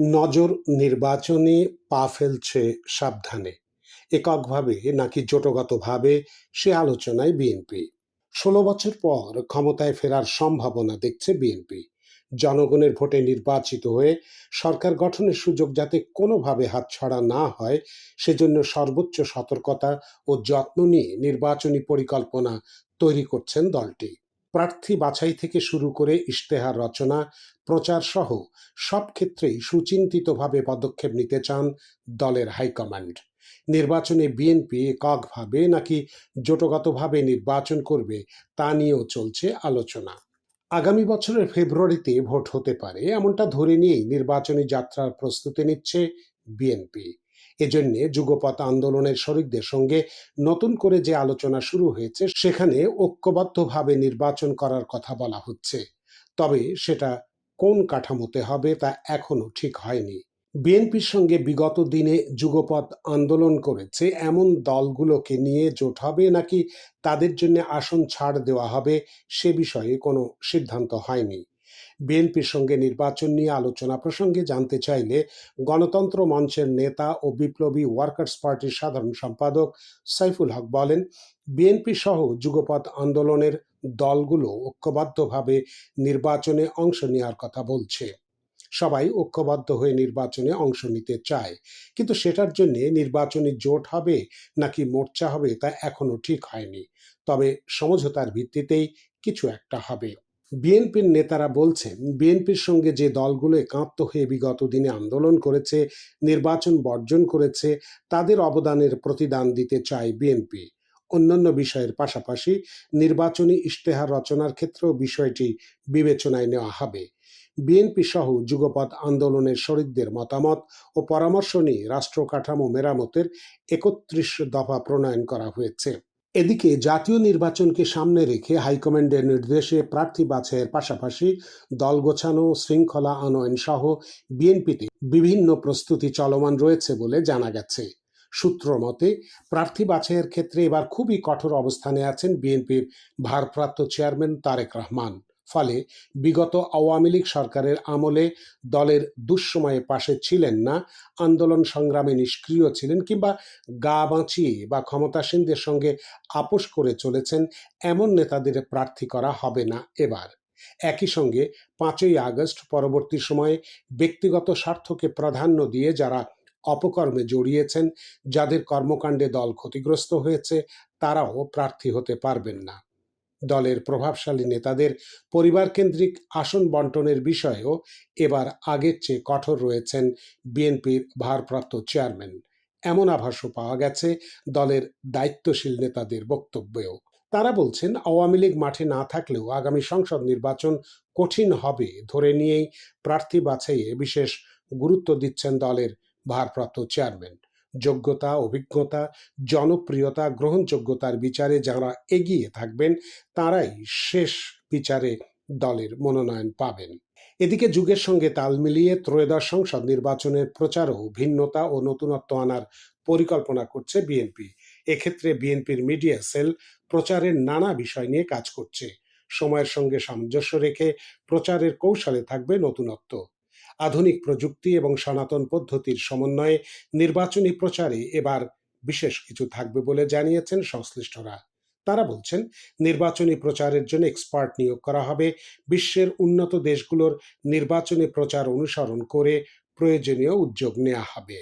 নজর নির্বাচনে পা ফেলছে সাবধানে। এককভাবে নাকি জোটগতভাবে সে আলোচনায় বিএনপি। ষোলো বছর পর ক্ষমতায় ফেরার সম্ভাবনা দেখছে বিএনপি। জনগণের ভোটে নির্বাচিত হয়ে সরকার গঠনের সুযোগ যাতে কোনোভাবে হাতছাড়া না হয়, সেজন্য সর্বোচ্চ সতর্কতা ও যত্ন নিয়ে নির্বাচনী পরিকল্পনা তৈরি করছেন দলটি। প্রার্থী বাছাই থেকে শুরু করে ইশতেহার রচনা, প্রচার সহ সব ক্ষেত্রেই সুচিন্তিতভাবে পদক্ষেপ নিতে চান দলের হাইকমান্ড। নির্বাচনে বিএনপি এককভাবে নাকি জোটগতভাবে নির্বাচন করবে তা নিয়েও চলছে আলোচনা। আগামী বছরের ফেব্রুয়ারিতে ভোট হতে পারে, এমনটা ধরে নিয়েই নির্বাচনী যাত্রার প্রস্তুতি নিচ্ছে বিএনপি। এজন্য যুগপথ আন্দোলনের শরিকদের সঙ্গে নতুন করে যে আলোচনা শুরু হয়েছে, সেখানে ঐক্যবদ্ধভাবে নির্বাচন করার কথা বলা হচ্ছে। তবে সেটা কোন কাঠামোতে হবে তা এখনও ঠিক হয়নি। বিএনপির সঙ্গে বিগত দিনে যুগপথ আন্দোলন করেছে, এমন দলগুলোকে নিয়ে জোট হবে নাকি তাদের জন্য আসন ছাড় দেওয়া হবে, সে বিষয়ে কোনো সিদ্ধান্ত হয়নি। বিএনপির সঙ্গে নির্বাচন নিয়ে আলোচনা প্রসঙ্গে জানতে চাইলে গণতন্ত্র মঞ্চের নেতা ও বিপ্লবী ওয়ার্কার্স পার্টির সাধারণ সম্পাদক সাইফুল হক বলেন, বিএনপি সহ যুগপথ আন্দোলনের দলগুলো ঐক্যবদ্ধভাবে নির্বাচনে অংশ নেওয়ার কথা বলছে। সবাই ঐক্যবদ্ধ হয়ে নির্বাচনে অংশ নিতে চায়, কিন্তু সেটার জন্য নির্বাচনী জোট হবে নাকি মোর্চা হবে তা এখনও ঠিক হয়নি। তবে সমঝোতার ভিত্তিতেই কিছু একটা হবে। বিএনপির নেতারা বলছেন, বিএনপির সঙ্গে যে দলগুলো একাত্ম হয়ে বিগত দিনে আন্দোলন করেছে, নির্বাচন বর্জন করেছে, তাদের অবদানের প্রতিদান দিতে চায় বিএনপি। অন্যান্য বিষয়ের পাশাপাশি নির্বাচনী ইশতেহার রচনার ক্ষেত্রেও বিষয়টি বিবেচনায় নেওয়া হবে। বিএনপি সহ যুগপৎ আন্দোলনের শরীরদের মতামত ও পরামর্শ নিয়ে রাষ্ট্র কাঠামো মেরামতের একত্রিশ দফা প্রণয়ন করা হয়েছে। এদিকে জাতীয় নির্বাচনকে সামনে রেখে হাইকমান্ডের নির্দেশে প্রার্থী বাছাইয়ের পাশাপাশি দল গোছানো, শৃঙ্খলা আনয়ন সহ বিএনপিতে বিভিন্ন প্রস্তুতি চলমান রয়েছে বলে জানা গেছে। সূত্র মতে, প্রার্থী বাছাইয়ের ক্ষেত্রে এবার খুবই কঠোর অবস্থানে আছেন বিএনপির ভারপ্রাপ্ত চেয়ারম্যান তারেক রহমান। ফলে বিগত আওয়ামী লীগ সরকারের আমলে দলের দুঃসময়ে পাশে ছিলেন না, আন্দোলন সংগ্রামে নিষ্ক্রিয় ছিলেন কিংবা গা বাঁচিয়ে বা ক্ষমতাসীনদের সঙ্গে আপোষ করে চলেছেন এমন নেতাদের প্রার্থী করা হবে না এবার। একই সঙ্গে পাঁচই আগস্ট পরবর্তী সময়ে ব্যক্তিগত স্বার্থকে প্রাধান্য দিয়ে যারা অপকর্মে জড়িয়েছেন, যাদের কর্মকাণ্ডে দল ক্ষতিগ্রস্ত হয়েছে, তারাও প্রার্থী হতে পারবেন না। দলের প্রভাবশালী নেতাদের পরিবারকেন্দ্রিক আসন বন্টনের বিষয়েও এবার আগের চেয়ে কঠোর রয়েছেন বিএনপির ভারপ্রাপ্ত চেয়ারম্যান। এমন আভাসও পাওয়া গেছে দলের দায়িত্বশীল নেতাদের বক্তব্যেও। তারা বলছেন, আওয়ামী লীগ মাঠে না থাকলেও আগামী সংসদ নির্বাচন কঠিন হবে ধরে নিয়েই প্রার্থী বাছাইয়ে বিশেষ গুরুত্ব দিচ্ছেন দলের ভারপ্রাপ্ত চেয়ারম্যান। যোগ্যতা, অভিজ্ঞতা, জনপ্রিয়তা, গ্রহণযোগ্যতার বিচারে যারা এগিয়ে থাকবেন, তারাই শেষ বিচারে দলের মনোনয়ন পাবেন। এদিকে যুগের সঙ্গে তাল মিলিয়ে ত্রয়োদশ সংসদ নির্বাচনের প্রচারও ভিন্নতা ও নতুনত্ব আনার পরিকল্পনা করছে বিএনপি। এক্ষেত্রে বিএনপির মিডিয়া সেল প্রচারের নানা বিষয় নিয়ে কাজ করছে। সময়ের সঙ্গে সামঞ্জস্য রেখে প্রচারের কৌশলে থাকবে নতুনত্ব। আধুনিক প্রযুক্তি এবং সনাতন পদ্ধতির সমন্বয়ে নির্বাচনী প্রচারে এবার বিশেষ কিছু থাকবে বলে জানিয়েছেন সংশ্লিষ্টরা। তারা বলছেন, নির্বাচনী প্রচারের জন্য এক্সপার্ট নিয়োগ করা হবে, বিশ্বের উন্নত দেশগুলোর নির্বাচনী প্রচার অনুসরণ করে প্রয়োজনীয় উদ্যোগ নেওয়া হবে।